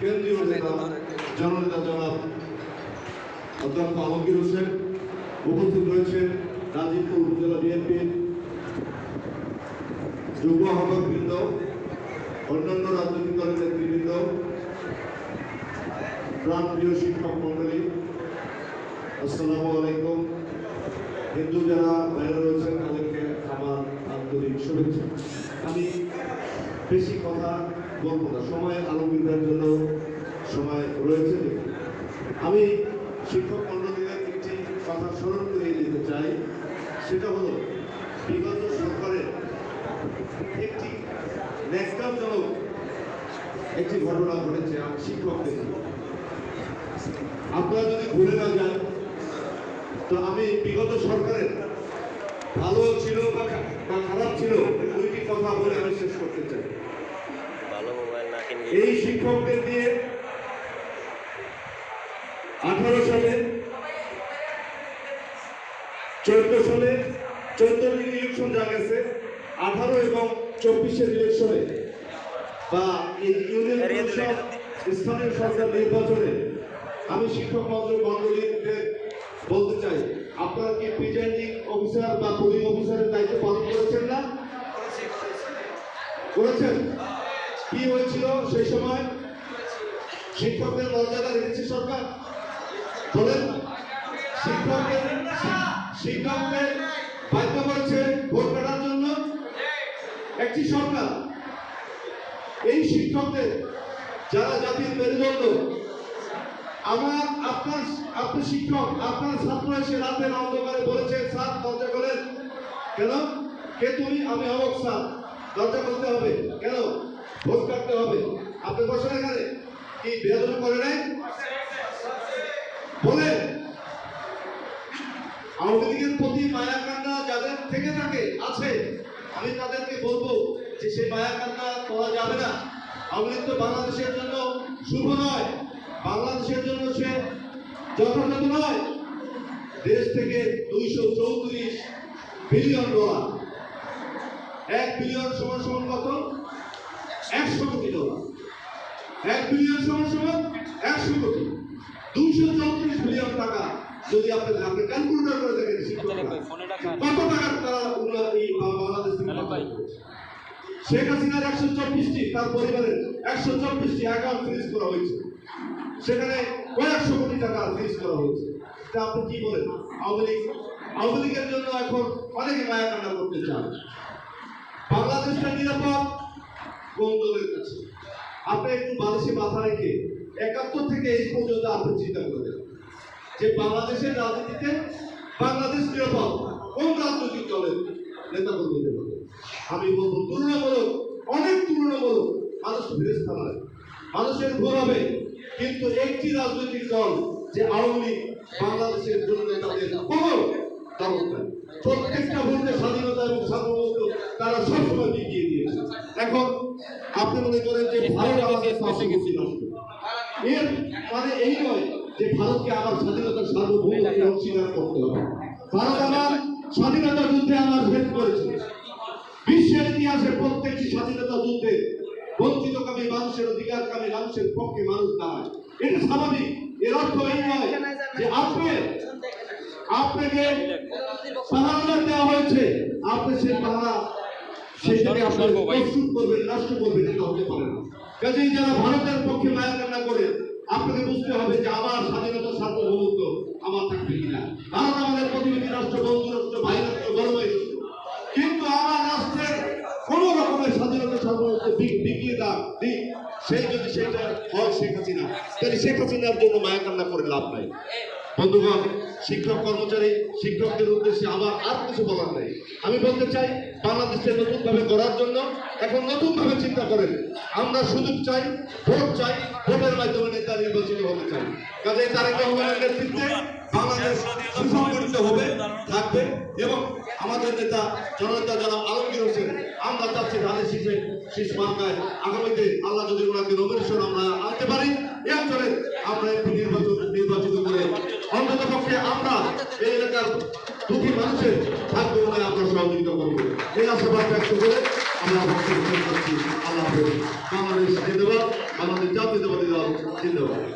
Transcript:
কেন্দ্রীয় নেতা জননেতা জনাব অধ্যক্ষ আলমগীর হোসেন উপস্থিত রয়েছেন গাজীপুর উপজেলা বিএনপির যুব আহ্বায়ক বৃন্দ অন্যান্য রাজনৈতিক দলের নেতৃবৃন্দ প্রাণপ্রিয় শিক্ষক মন্ডলী আসসালামু আলাইকুম। হিন্দু যারা বাইরে রয়েছেন তাদেরকে আমার আন্তরিক শুভেচ্ছা। আমি বেশি কথা বলব না। সময় আলমগীর জন্য সময় রয়েছে আমি শিক্ষক মন্ডলীদের একটি কথা স্মরণ করিয়ে দিতে চাই। সেটা হলো, বিগত সরকারের একটি ন্যাক্কারজনক একটি ঘটনা ঘটেছে শিক্ষকদের। আপনারা যদি ঘুরে না যান, তো আমি বিগত সরকারের ভালো ছিল বা খারাপ ছিল দুইটি কথা বলে আমি শেষ করতে চাই। ভালো মোবাইল না কিনলে এই শিক্ষকদের দিয়ে আঠারো সালে চোদ্দ সালে চোদ্দ ইলেকশন যা গেছে আঠারো এবং চব্বিশের ইলেকশনে বা এই ইউনিয়ন পরিষদ স্থানীয় সরকার নির্বাচনে আমি শিক্ষক মন্ডলীতে বলতে চাই আপনারা কি প্রিজাইডিং অফিসার বা পুলিং অফিসারের দায়িত্ব পালন করেছেন না? করেছেন। কি হয়েছিল সেই সময়? শিক্ষকদের মর্যাদা রেখেছে সরকার। বলেন, শিক্ষকদের শিক্ষকদের বাধ্য করেছে ভোট কাটার জন্য? একটি সরকার। এই শিক্ষকদের যারা জাতির মেরুদণ্ড, আমার আপনার আপনি শিক্ষক, আপনার ছাত্র এসে রাতের অন্ধকারে বলেছে, স্যার, দরজা খোলেন। কেন? কে তুমি? আমি অবক স্যার। দরজা খুলতে হবে। কেন? ভোট কাটতে হবে। আপনি বসেন এখানে। কি বেদন করে নাই? বলেন। আওয়ামী লীগের প্রতি মায়া কান্না যাদের থেকে থাকে, আছে। আমি তাদেরকে বলব যে সেই মায়া কান্না করা যাবে না। আওয়ামী লীগ তো বাংলাদেশের জন্য শুভ নয়। বাংলাদেশের জন্য সে যথাযথ নয়। দেশ থেকে দুইশো চৌত্রিশ বিলিয়ন ডলার। এক বিলিয়ন সমান সমান কত? একশো কোটি ডলার। এক বিলিয়ন সমান সমান একশো কোটি। দুইশো চৌত্রিশ বিলিয়ন টাকা যদি আপনি আপনি ক্যালকুলেটর করে দেখেন কত টাকা তারা এই বাংলাদেশ? শেখ হাসিনার একশো চব্বিশটি তার পরিবারের একশো চব্বিশটি অ্যাকাউন্ট ফ্রিজ করা হয়েছে। সেখানে কয়েকশো কোটি টাকা ফ্রিজ করা হয়েছে। তা আপনি কি বলেন? আওয়ামী লীগ আওয়ামী লীগের জন্য এখন অনেকে মায়া কান্না করতে চান বাংলাদেশটা নিরাপদ দলের কাছে। আপনি একটু বাংলাদেশে মাথা রেখে একাত্তর থেকে এই পর্যন্ত আপনি চিন্তা করে দেখুন। যে বাংলাদেশের রাজনীতিতে বাংলাদেশ নিরাপদ কোন রাজনৈতিক দলের নেতা কর্মীদের মধ্যে আমি বলব তুলনামূলক, অনেক তুলনামূলক মানুষ ফেরেস্তা নয়। মানুষের ভুল হবে, কিন্তু একটি রাজনৈতিক দল যে আওয়ামী লীগ বাংলাদেশের জন্য তাদের কোনো নাই প্রত্যেকটা ভোটে স্বাধীনতা এবং সার্বভৌমত্ব তারা সবসময় বিকিয়ে দিয়েছে। এখন আপনি মনে করেন যে ভারত আমাদের পাশাপাশি নষ্ট এর মানে এই নয় যে ভারতকে আবার স্বাধীনতার সার্বভৌমত্বের অংশীদার করতে হবে। ভারত আমার স্বাধীনতা যুদ্ধে আমার ভেদ করেছে বিশ্বের ইতিহাসে প্রত্যেকটি স্বাধীনতা যুদ্ধে বঞ্চিতকামী মানুষের অধিকারকামী মানুষের পক্ষে মানুষ দাঁড়ায়। এটা স্বাভাবিক। এর অর্থ এই নয় যে আপনি আপনাকে পাহারা দেওয়া হয়েছে। আপনি সেই পাহারা সেটাকে আপনি প্রস্তুত করবেন নষ্ট করবেন এটা হতে পারে না। কাজেই যারা ভারতের পক্ষে মায়া কান্না করে আপনাকে বুঝতে হবে যে আমার স্বাধীনতা সার্বভৌমত্ব আমার থাকবে কিনা। ভারত আমাদের প্রতিবেশী রাষ্ট্র বন্ধু রাষ্ট্র ভাই রাষ্ট্র বড় কিন্তু আমার রাষ্ট্রের কোন রকমের স্বাধীনতা সার্বভৌমত্ব দিক সেই যদি সেটা হয় শেখ হাসিনা তাহলে শেখ হাসিনার জন্য মায়া কান্না করে লাভ নাই। বন্ধুগণ, শিক্ষক কর্মচারী, শিক্ষকদের উদ্দেশ্যে আমার আর কিছু বলার নেই। আমি বলতে চাই, বাংলাদেশকে নতুন ভাবে গড়ার জন্য এখন নতুন ভাবে চিন্তা করেন। আমরা সুযোগ চাই, ভোট চাই, ভোটের মাধ্যমে নেতা নির্বাচিত হতে চাই। কাজে তারেক রহমানের নেতৃত্বে বাংলাদেশ হবে, থাকবে এবং আমাদের নেতা জননেতা যারা আলমগীর হোসেন, আমরা চাচ্ছি ধানের শীষে শীষ মার্কায় আগামীতে আল্লাহ যদি ওনাকে নমিনেশন আমরা আনতে পারি, এই অঞ্চলে আমরা পক্ষে আমরা এই এলাকার দুটি মানুষের ভাগ্য বলে আমরা সহযোগিতা করব। এই আশাবাদ ব্যক্ত করে আমরা আল্লাহ বাংলাদেশ জিন্দাবাদ, বাংলাদেশ জাতীয়তাবাদী দল জিন্দাবাদ।